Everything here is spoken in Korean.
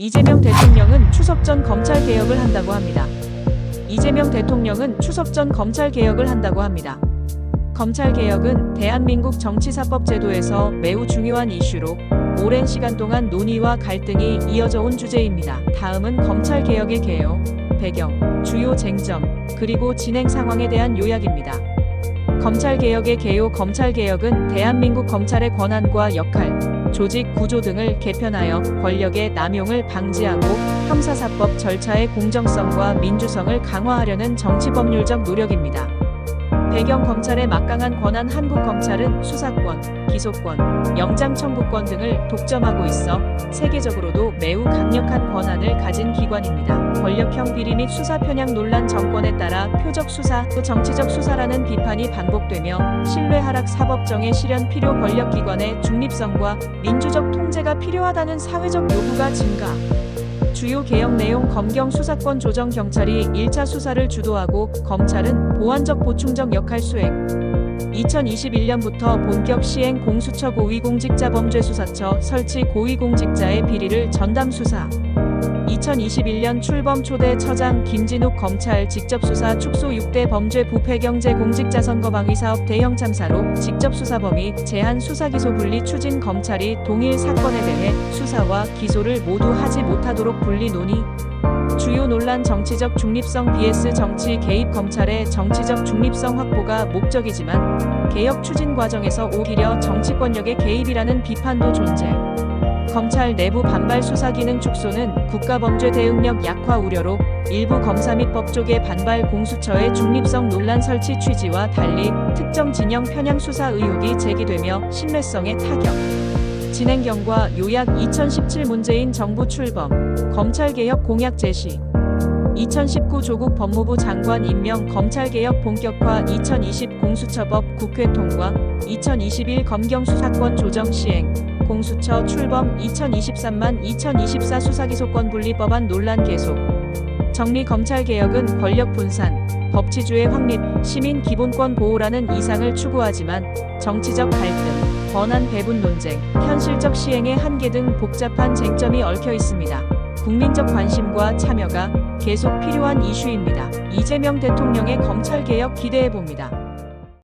이재명 대통령은 추석 전 검찰 개혁을 한다고 합니다. 이재명 대통령은 추석 전 검찰 개혁을 한다고 합니다. 검찰 개혁은 대한민국 정치사법 제도에서 매우 중요한 이슈로 오랜 시간 동안 논의와 갈등이 이어져 온 주제입니다. 다음은 검찰 개혁의 개요, 배경, 주요 쟁점, 그리고 진행 상황에 대한 요약입니다. 검찰 개혁의 개요 검찰 개혁은 대한민국 검찰의 권한과 역할, 조직 구조 등을 개편하여 권력의 남용을 방지하고 형사사법 절차의 공정성과 민주성을 강화하려는 정치법률적 노력입니다. 배경 검찰의 막강한 권한 한국 검찰은 수사권, 기소권, 영장 청구권 등을 독점하고 있어 세계적으로도 매우 강력한 권한을 가진 기관입니다. 권력형 비리 및 수사 편향 논란 정권에 따라 표적 수사 또 정치적 수사라는 비판이 반복되며 신뢰 하락 사법정의 실현 필요 권력기관의 중립성과 민주적 통제가 필요하다는 사회적 요구가 증가. 주요 개혁 내용 검경 수사권 조정 경찰이 1차 수사를 주도하고 검찰은 보완적 보충적 역할 수행. 2021년부터 본격 시행 공수처 고위공직자 범죄수사처 설치 고위공직자의 비리를 전담 수사 2021년 출범 초대 처장 김진욱 검찰 직접 수사 축소 6대 범죄 부패 경제 공직자 선거 방위 사업 대형 참사로 직접 수사 범위 제한 수사 기소 분리 추진 검찰이 동일 사건에 대해 수사와 기소를 모두 하지 못하도록 분리 논의 주요 논란 정치적 중립성 vs 정치 개입 검찰의 정치적 중립성 확보가 목적이지만 개혁 추진 과정에서 오히려 정치권력의 개입이라는 비판도 존재. 검찰 내부 반발 수사 기능 축소는 국가범죄 대응력 약화 우려로 일부 검사 및 법조계 반발 공수처의 중립성 논란 설치 취지와 달리 특정 진영 편향 수사 의혹이 제기되며 신뢰성에 타격. 진행경과 요약 2017 문재인 정부 출범 검찰개혁 공약 제시 2019 조국 법무부 장관 임명 검찰개혁 본격화 2020 공수처법 국회 통과 2021 검경 수사권 조정 시행 공수처 출범 2023만 2024 수사기소권 분리법안 논란 계속 정리 검찰개혁은 권력 분산, 법치주의 확립, 시민 기본권 보호라는 이상을 추구하지만 정치적 갈등, 권한 배분 논쟁, 현실적 시행의 한계 등 복잡한 쟁점이 얽혀 있습니다. 국민적 관심과 참여가 계속 필요한 이슈입니다. 이재명 대통령의 검찰개혁 기대해 봅니다.